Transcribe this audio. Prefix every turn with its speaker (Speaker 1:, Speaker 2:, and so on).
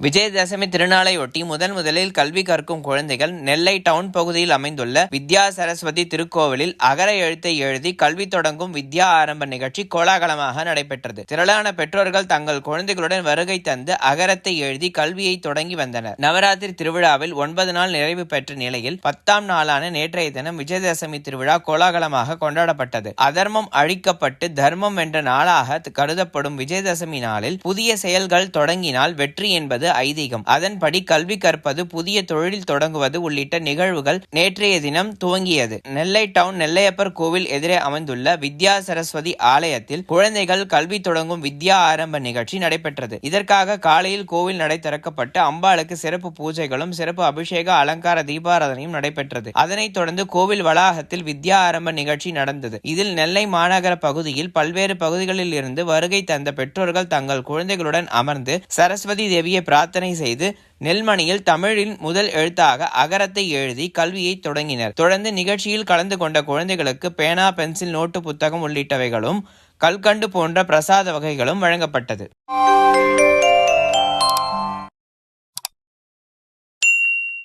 Speaker 1: விஜயதசமி திருநாளையொட்டி முதன் முதலில் கல்வி கற்கும் குழந்தைகள் நெல்லை டவுன் பகுதியில் அமைந்துள்ள வித்யா சரஸ்வதி திருக்கோவிலில் அகர எழுத்தை எழுதி கல்வி தொடங்கும் வித்யா ஆரம்ப நிகழ்ச்சி கோலாகலமாக நடைபெற்றது. திரளான பெற்றோர்கள் தங்கள் குழந்தைகளுடன் வருகை தந்து அகரத்தை எழுதி கல்வியை தொடங்கி வந்தனர். நவராத்திரி திருவிழாவில் ஒன்பது நாள் நிறைவு பெற்ற நிலையில் பத்தாம் நாளான நேற்றைய தினம் விஜயதசமி திருவிழா கோலாகலமாக கொண்டாடப்பட்டது. அதர்மம் அழிக்கப்பட்டு தர்மம் என்ற நாளாக கருதப்படும் விஜயதசமி நாளில் புதிய செயல்கள் தொடங்கினால் வெற்றி என்பது என்பது ஐதீகம். அதன்படி கல்வி கற்பது புதிய தொழில் தொடங்குவது உள்ளிட்ட நிகழ்வுகள் நேற்றைய தினம் துவங்கியது. நெல்லை டவுன் நெல்லையப்பர் கோவில் எதிரே அமைந்துள்ள வித்யா சரஸ்வதி ஆலயத்தில் குழந்தைகள் கல்வி தொடங்கும் வித்யா ஆரம்ப நிகழ்ச்சி நடைபெற்றது. இதற்காக காலையில் கோவில் நடை திறக்கப்பட்டு அம்பாளுக்கு சிறப்பு பூஜைகளும் சிறப்பு அபிஷேக அலங்கார தீபாராதனையும் நடைபெற்றது. அதனைத் தொடர்ந்து கோவில் வளாகத்தில் வித்யா ஆரம்ப நிகழ்ச்சி நடந்தது. இதில் நெல்லை மாநகர பகுதியில் பல்வேறு பகுதிகளில் இருந்து வருகை தந்த பெற்றோர்கள் தங்கள் குழந்தைகளுடன் அமர்ந்து சரஸ்வதி தேவியை பிரார்த்தனை செய்து நெல்மணியில் தமிழின் முதல் எழுத்தாக அகரத்தை எழுதி கல்வியை தொடங்கினர். தொடர்ந்து நிகழ்ச்சியில் கலந்து கொண்ட குழந்தைகளுக்கு பேனா பென்சில் நோட்டு புத்தகம் உள்ளிட்டவைகளும் கல்கண்டு போன்ற பிரசாத வகைகளும் வழங்கப்பட்டது.